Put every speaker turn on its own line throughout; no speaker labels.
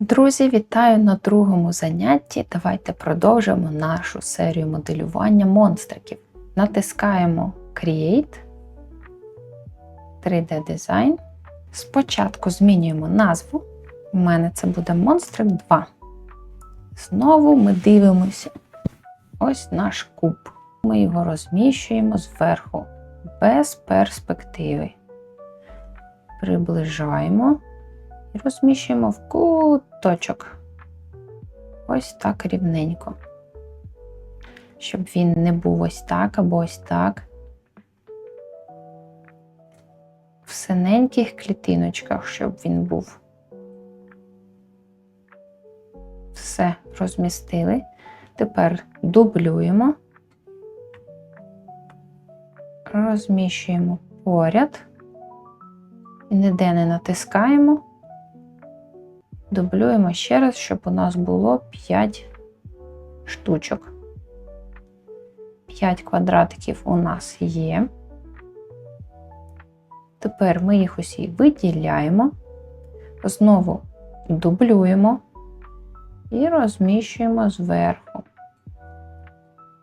Друзі, вітаю на другому занятті. Давайте продовжимо нашу серію моделювання монстриків. Натискаємо Create, 3D Design. Спочатку змінюємо назву. У мене це буде Монстрик 2. Знову ми дивимося. Ось наш куб. Ми його розміщуємо зверху, без перспективи. Приближаємо розміщуємо в куточок. Ось так рівненько. Щоб він не був ось так або ось так. В синеньких клітиночках, щоб він був. Все розмістили. Тепер дублюємо, розміщуємо поряд і ніде не натискаємо. Дублюємо ще раз, щоб у нас було 5 штучок. 5 квадратиків у нас є. Тепер ми їх усі виділяємо, знову дублюємо і розміщуємо зверху.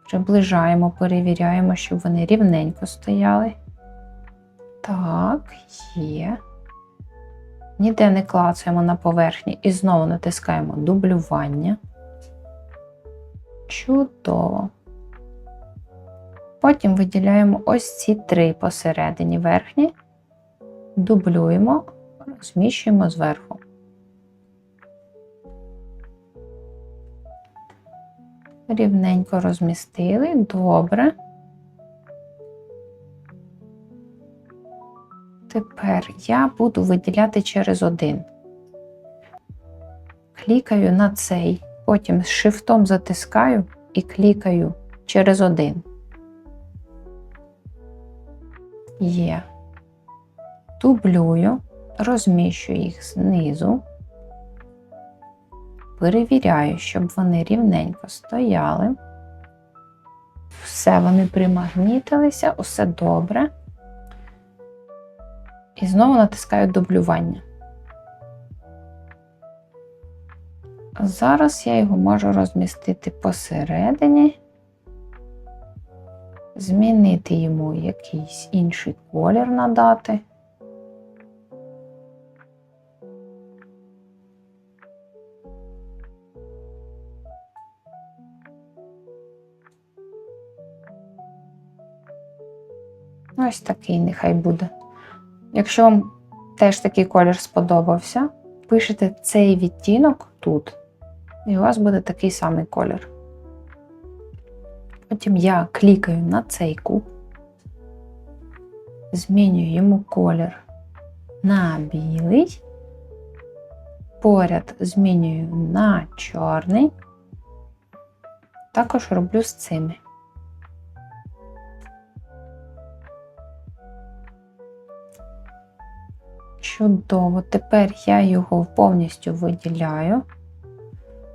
Приближаємо, перевіряємо, щоб вони рівненько стояли. Так, є. Ніде не клацаємо на поверхні і знову натискаємо дублювання. Чудово. Потім виділяємо ось ці три посередині верхні, дублюємо, розміщуємо зверху. Рівненько розмістили, добре. Тепер я буду виділяти через один. Клікаю на цей, потім з шифтом затискаю і клікаю через один. Є. Дублюю, розміщую їх знизу. Перевіряю, щоб вони рівненько стояли. Все, вони примагнітилися, усе добре. І знову натискаю дублювання. Зараз я його можу розмістити посередині, змінити йому якийсь інший колір надати. Ось такий нехай буде. Якщо вам теж такий колір сподобався, пишете цей відтінок тут, і у вас буде такий самий колір. Потім я клікаю на цей куб, змінюю йому колір на білий, поряд змінюю на чорний, також роблю з цими. Чудово, тепер я його повністю виділяю,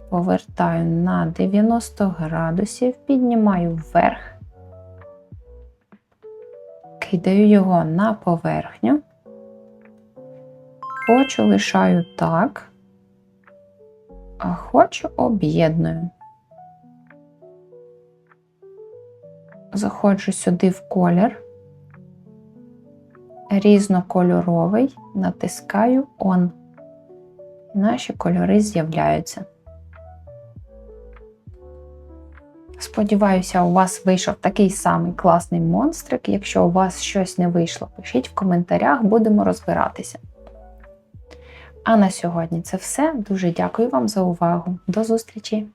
повертаю на 90 градусів, піднімаю вверх, кидаю його на поверхню, хочу лишаю так, а хочу об'єдную. Заходжу сюди в колір різнокольоровий, натискаю. І наші кольори з'являються. Сподіваюся, у вас вийшов такий самий класний монстрик. Якщо у вас щось не вийшло, пишіть в коментарях, будемо розбиратися. А на сьогодні це все. Дуже дякую вам за увагу. До зустрічі!